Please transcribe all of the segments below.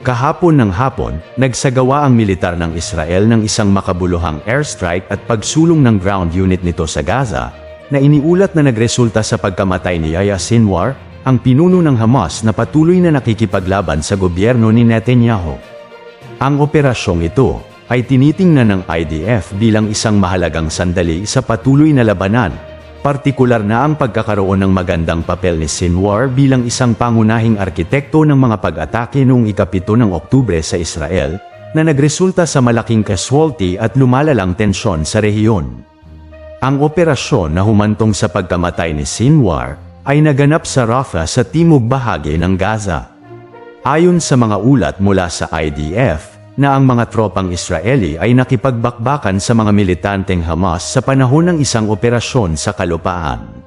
Kahapon ng hapon, nagsagawa ang militar ng Israel ng isang makabuluhang airstrike at pagsulong ng ground unit nito sa Gaza, na iniulat na nagresulta sa pagkamatay ni Yahya Sinwar, ang pinuno ng Hamas na patuloy na nakikipaglaban sa gobyerno ni Netanyahu. Ang operasyong ito ay tinitingnan ng IDF bilang isang mahalagang sandali sa patuloy na labanan, partikular na ang pagkakaroon ng magandang papel ni Sinwar bilang isang pangunahing arkitekto ng mga pag-atake noong ikapito ng Oktubre sa Israel, na nagresulta sa malaking casualty at lumalalang tensyon sa rehiyon. Ang operasyon na humantong sa pagkamatay ni Sinwar ay naganap sa Rafah sa timog bahagi ng Gaza. Ayon sa mga ulat mula sa IDF, na ang mga tropang Israeli ay nakipagbakbakan sa mga militanteng Hamas sa panahon ng isang operasyon sa kalupaan.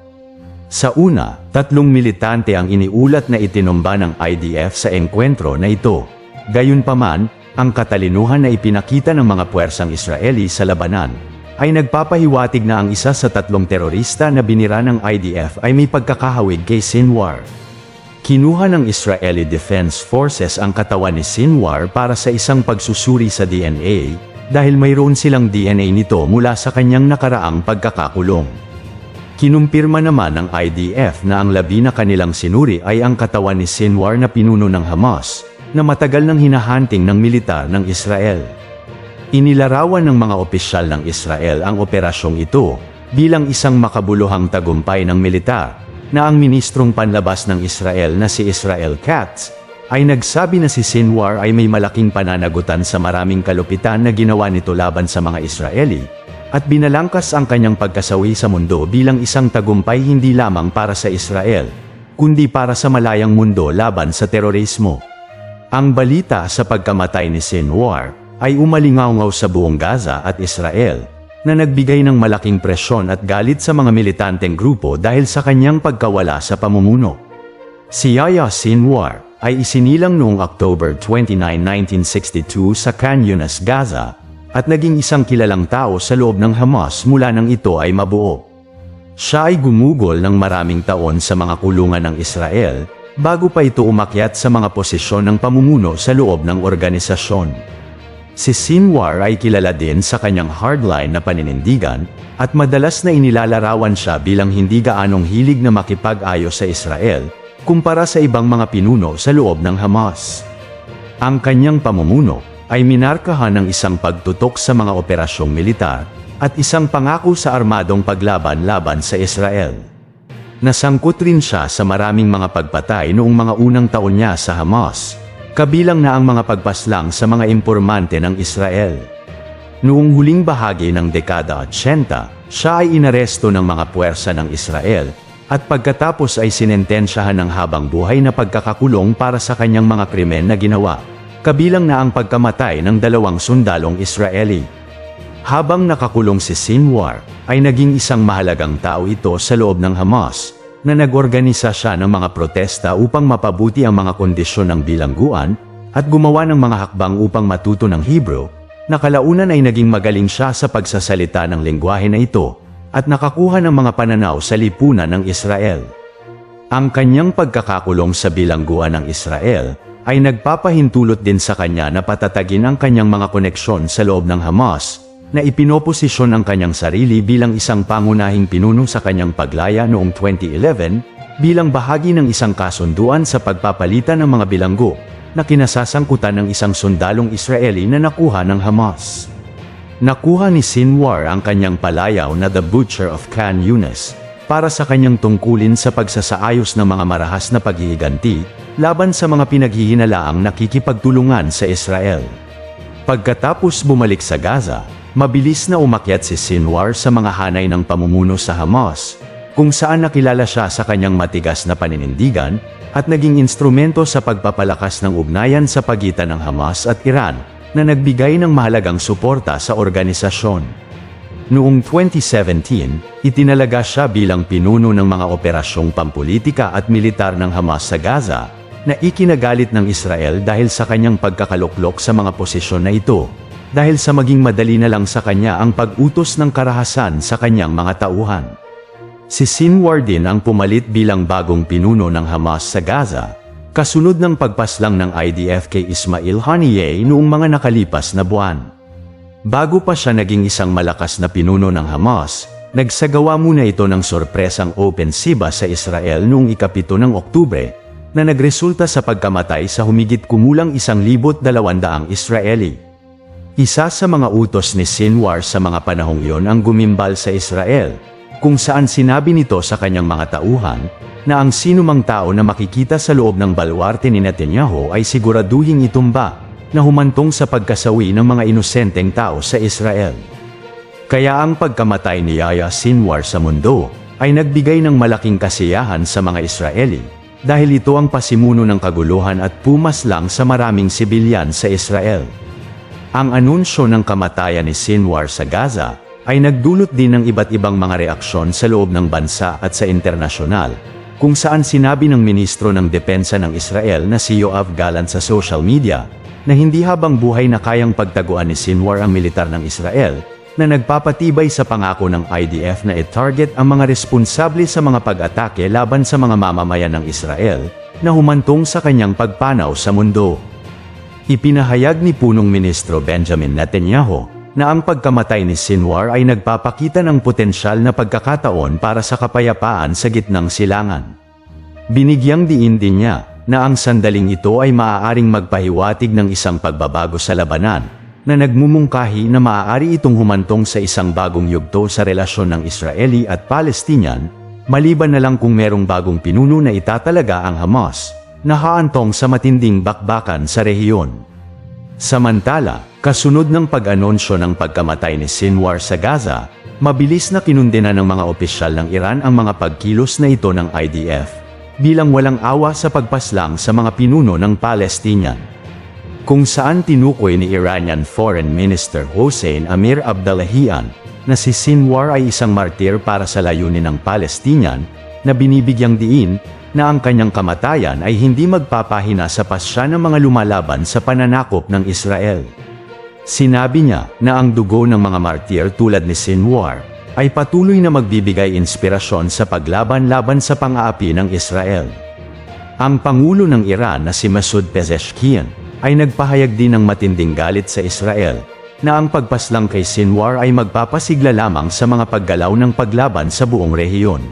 Sa una, tatlong militante ang iniulat na itinumba ng IDF sa engkwentro na ito. Gayunpaman, ang katalinuhan na ipinakita ng mga puwersang Israeli sa labanan ay nagpapahiwatig na ang isa sa tatlong terorista na binira ng IDF ay may pagkakahawig kay Sinwar. Kinuha ng Israeli Defense Forces ang katawan ni Sinwar para sa isang pagsusuri sa DNA, dahil mayroon silang DNA nito mula sa kanyang nakaraang pagkakakulong. Kinumpirma naman ng IDF na ang labi na kanilang sinuri ay ang katawan ni Sinwar na pinuno ng Hamas, na matagal nang hinahunting ng militar ng Israel. Inilarawan ng mga opisyal ng Israel ang operasyong ito bilang isang makabuluhang tagumpay ng militar na ang ministrong panlabas ng Israel na si Israel Katz ay nagsabi na si Sinwar ay may malaking pananagutan sa maraming kalupitan na ginawa nito laban sa mga Israeli at binalangkas ang kanyang pagkasawi sa mundo bilang isang tagumpay hindi lamang para sa Israel kundi para sa malayang mundo laban sa terorismo. Ang balita sa pagkamatay ni Sinwar ay umalingaw sa buong Gaza at Israel na nagbigay ng malaking presyon at galit sa mga militanteng grupo dahil sa kanyang pagkawala sa pamumuno. Si Yahya Sinwar ay isinilang noong October 29, 1962 sa Khan Yunis, Gaza, at naging isang kilalang tao sa loob ng Hamas mula nang ito ay mabuo. Siya ay gumugol ng maraming taon sa mga kulungan ng Israel, bago pa ito umakyat sa mga posisyon ng pamumuno sa loob ng organisasyon. Si Sinwar ay kilala din sa kanyang hardline na paninindigan, at madalas na inilalarawan siya bilang hindi gaanong hilig na makipag-ayos sa Israel, kumpara sa ibang mga pinuno sa loob ng Hamas. Ang kanyang pamumuno ay minarkahan ng isang pagtutok sa mga operasyong militar, at isang pangako sa armadong paglaban laban sa Israel. Nasangkot rin siya sa maraming mga pagpatay noong mga unang taon niya sa Hamas, kabilang na ang mga pagpaslang sa mga impormante ng Israel. Noong huling bahagi ng dekada 80, siya ay inaresto ng mga puwersa ng Israel, at pagkatapos ay sinentensyahan ng habang buhay na pagkakakulong para sa kanyang mga krimen na ginawa, kabilang na ang pagkamatay ng dalawang sundalong Israeli. Habang nakakulong si Sinwar, ay naging isang mahalagang tao ito sa loob ng Hamas, na nag-organisa siya ng mga protesta upang mapabuti ang mga kondisyon ng bilangguan, at gumawa ng mga hakbang upang matuto ng Hebrew, na kalaunan ay naging magaling siya sa pagsasalita ng lengguwahe na ito, at nakakuha ng mga pananaw sa lipunan ng Israel. Ang kanyang pagkakakulong sa bilangguan ng Israel, ay nagpapahintulot din sa kanya na patatagin ang kanyang mga koneksyon sa loob ng Hamas, na ipinoposisyon ang kanyang sarili bilang isang pangunahing pinuno sa kanyang paglaya noong 2011 bilang bahagi ng isang kasunduan sa pagpapalitan ng mga bilanggo na kinasasangkutan ng isang sundalong Israeli na nakuha ng Hamas. Nakuha ni Sinwar ang kanyang palayaw na The Butcher of Khan Yunis para sa kanyang tungkulin sa pagsasaayos ng mga marahas na paghihiganti laban sa mga pinaghihinalaang nakikipagtulungan sa Israel. Pagkatapos bumalik sa Gaza, mabilis na umakyat si Sinwar sa mga hanay ng pamumuno sa Hamas, kung saan nakilala siya sa kanyang matigas na paninindigan, at naging instrumento sa pagpapalakas ng ugnayan sa pagitan ng Hamas at Iran, na nagbigay ng mahalagang suporta sa organisasyon. Noong 2017, itinalaga siya bilang pinuno ng mga operasyong pampolitika at militar ng Hamas sa Gaza, na ikinagalit ng Israel dahil sa kanyang pagkakaluklok sa mga posisyon na ito, dahil sa maging madali na lang sa kanya ang pag-utos ng karahasan sa kanyang mga tauhan. Si Sinwar din ang pumalit bilang bagong pinuno ng Hamas sa Gaza, kasunod ng pagpaslang ng IDF kay Ismail Haniyeh noong mga nakalipas na buwan. Bago pa siya naging isang malakas na pinuno ng Hamas, nagsagawa muna ito ng sorpresang opensiba sa Israel noong ikapito ng Oktubre na nagresulta sa pagkamatay sa humigit kumulang isang libot dalawandaang Israeli. Isa sa mga utos ni Sinwar sa mga panahong iyon ang gumimbal sa Israel, kung saan sinabi nito sa kanyang mga tauhan na ang sinumang tao na makikita sa loob ng balwarte ni Netanyahu ay siguraduhing itumba na humantong sa pagkasawi ng mga inosenteng tao sa Israel. Kaya ang pagkamatay ni Yahya Sinwar sa mundo ay nagbigay ng malaking kasiyahan sa mga Israeli dahil ito ang pasimuno ng kaguluhan at pumas lang sa maraming sibilyan sa Israel. Ang anunsyo ng kamatayan ni Sinwar sa Gaza ay nagdulot din ng iba't ibang mga reaksyon sa loob ng bansa at sa internasyonal, kung saan sinabi ng Ministro ng Depensa ng Israel na si Yoav Gallant sa social media na hindi habang buhay na kayang pagtaguan ni Sinwar ang militar ng Israel, na nagpapatibay sa pangako ng IDF na i-target ang mga responsable sa mga pag-atake laban sa mga mamamayan ng Israel, na humantong sa kanyang pagpanaw sa mundo. Ipinahayag ni punong ministro Benjamin Netanyahu na ang pagkamatay ni Sinwar ay nagpapakita ng potensyal na pagkakataon para sa kapayapaan sa gitnang silangan. Binigyang diin din niya na ang sandaling ito ay maaaring magpahiwatig ng isang pagbabago sa labanan, na nagmumungkahi na maaari itong humantong sa isang bagong yugto sa relasyon ng Israeli at Palestinian, maliban na lang kung merong bagong pinuno na itatalaga ang Hamas, na haantong sa matinding bakbakan sa rehiyon. Samantala, kasunod ng pag-anonsyo ng pagkamatay ni Sinwar sa Gaza, mabilis na kinundena ng mga opisyal ng Iran ang mga pagkilos na ito ng IDF bilang walang awa sa pagpaslang sa mga pinuno ng Palestinian. Kung saan tinukoy ni Iranian Foreign Minister Hossein Amir Abdullahian na si Sinwar ay isang martir para sa layunin ng Palestinian na binibigyang diin na ang kanyang kamatayan ay hindi magpapahina sa pasya ng mga lumalaban sa pananakop ng Israel. Sinabi niya na ang dugo ng mga martir tulad ni Sinwar ay patuloy na magbibigay inspirasyon sa paglaban-laban sa pang-aapi ng Israel. Ang Pangulo ng Iran na si Masoud Pezeshkian ay nagpahayag din ng matinding galit sa Israel na ang pagpaslang kay Sinwar ay magpapasigla lamang sa mga paggalaw ng paglaban sa buong rehiyon.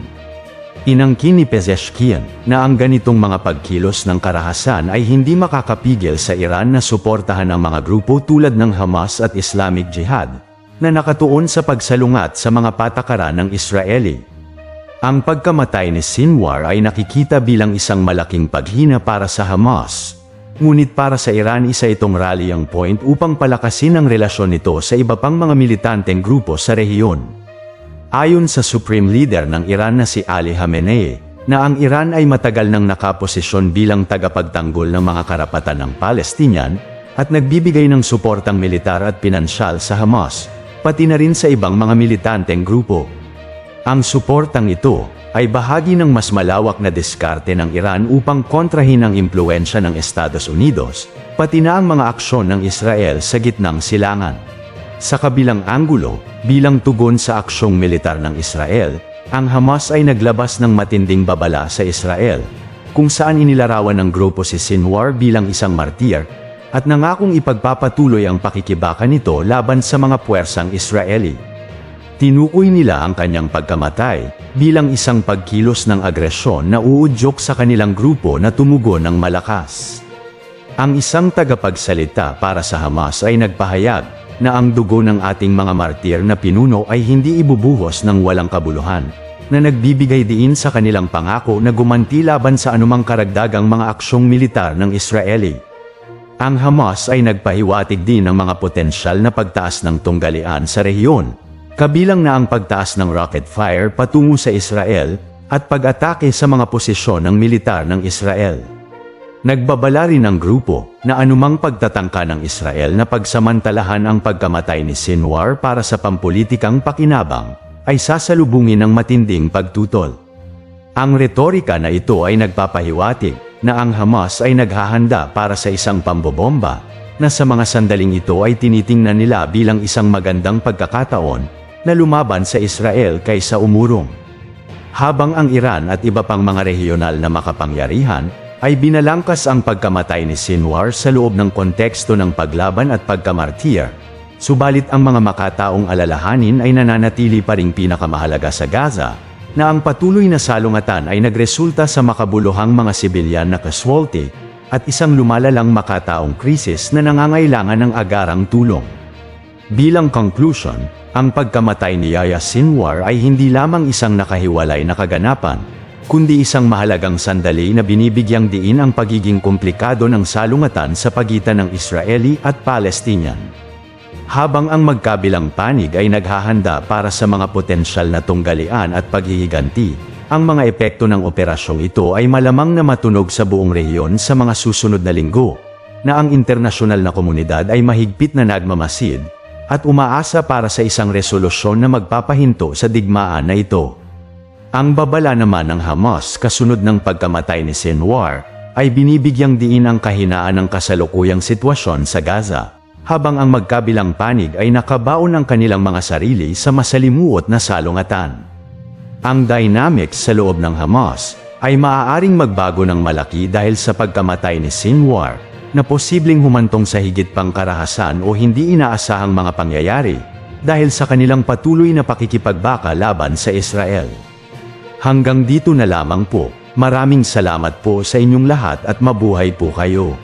Inangkin ni Pezeshkian na ang ganitong mga pagkilos ng karahasan ay hindi makakapigil sa Iran na suportahan ang mga grupo tulad ng Hamas at Islamic Jihad na nakatuon sa pagsalungat sa mga patakaran ng Israeli. Ang pagkamatay ni Sinwar ay nakikita bilang isang malaking paghina para sa Hamas. Ngunit para sa Iran isa itong rallying point upang palakasin ang relasyon nito sa iba pang mga militanteng grupo sa rehiyon. Ayon sa Supreme Leader ng Iran na si Ali Khamenei, na ang Iran ay matagal nang nakaposisyon bilang tagapagtanggol ng mga karapatan ng Palestinian at nagbibigay ng suportang militar at pinansyal sa Hamas, pati na rin sa ibang mga militanteng grupo. Ang suportang ito ay bahagi ng mas malawak na diskarte ng Iran upang kontrahin ang impluensya ng Estados Unidos, pati na ang mga aksyon ng Israel sa gitnang silangan. Sa kabilang anggulo, bilang tugon sa aksyong militar ng Israel, ang Hamas ay naglabas ng matinding babala sa Israel, kung saan inilarawan ng grupo si Sinwar bilang isang martir at nangakong ipagpapatuloy ang pakikibaka nito laban sa mga puwersang Israeli. Tinukoy nila ang kanyang pagkamatay bilang isang pagkilos ng agresyon na uudyok sa kanilang grupo na tumugon ng malakas. Ang isang tagapagsalita para sa Hamas ay nagpahayag na ang dugo ng ating mga martir na pinuno ay hindi ibubuhos ng walang kabuluhan, na nagbibigay diin sa kanilang pangako na gumanti laban sa anumang karagdagang mga aksyong militar ng Israeli. Ang Hamas ay nagpahiwatig din ng mga potensyal na pagtaas ng tunggalian sa rehiyon, kabilang na ang pagtaas ng rocket fire patungo sa Israel at pag-atake sa mga posisyon ng militar ng Israel. Nagbabala rin ang grupo na anumang pagtatangka ng Israel na pagsamantalahan ang pagkamatay ni Sinwar para sa pampulitikang pakinabang ay sasalubungin ng matinding pagtutol. Ang retorika na ito ay nagpapahiwatig na ang Hamas ay naghahanda para sa isang pambobomba, na sa mga sandaling ito ay tinitingnan nila bilang isang magandang pagkakataon na lumaban sa Israel kaysa umurong. Habang ang Iran at iba pang mga rehiyonal na makapangyarihan ay binalangkas ang pagkamatay ni Sinwar sa loob ng konteksto ng paglaban at pagkamartir. Subalit ang mga makataong alalahanin ay nananatili pa ring pinakamahalaga sa Gaza, na ang patuloy na salungatan ay nagresulta sa makabuluhang mga sibilyan na casualty at isang lumalalang makataong krisis na nangangailangan ng agarang tulong. Bilang conclusion, ang pagkamatay ni Yaya Sinwar ay hindi lamang isang nakahiwalay na kaganapan, kundi isang mahalagang sandali na binibigyang diin ang pagiging komplikado ng salungatan sa pagitan ng Israeli at Palestinian. Habang ang magkabilang panig ay naghahanda para sa mga potensyal na tunggalian at paghihiganti, ang mga epekto ng operasyong ito ay malamang na matunog sa buong rehiyon sa mga susunod na linggo, na ang internasyonal na komunidad ay mahigpit na nagmamasid, at umaasa para sa isang resolusyon na magpapahinto sa digmaan na ito. Ang babala naman ng Hamas kasunod ng pagkamatay ni Sinwar ay binibigyang diin ang kahinaan ng kasalukuyang sitwasyon sa Gaza, habang ang magkabilang panig ay nakabaon ng kanilang mga sarili sa masalimuot na salungatan. Ang dynamics sa loob ng Hamas ay maaaring magbago ng malaki dahil sa pagkamatay ni Sinwar na posibleng humantong sa higit pang karahasan o hindi inaasahang mga pangyayari dahil sa kanilang patuloy na pakikipagbaka laban sa Israel. Hanggang dito na lamang po. Maraming salamat po sa inyong lahat at mabuhay po kayo.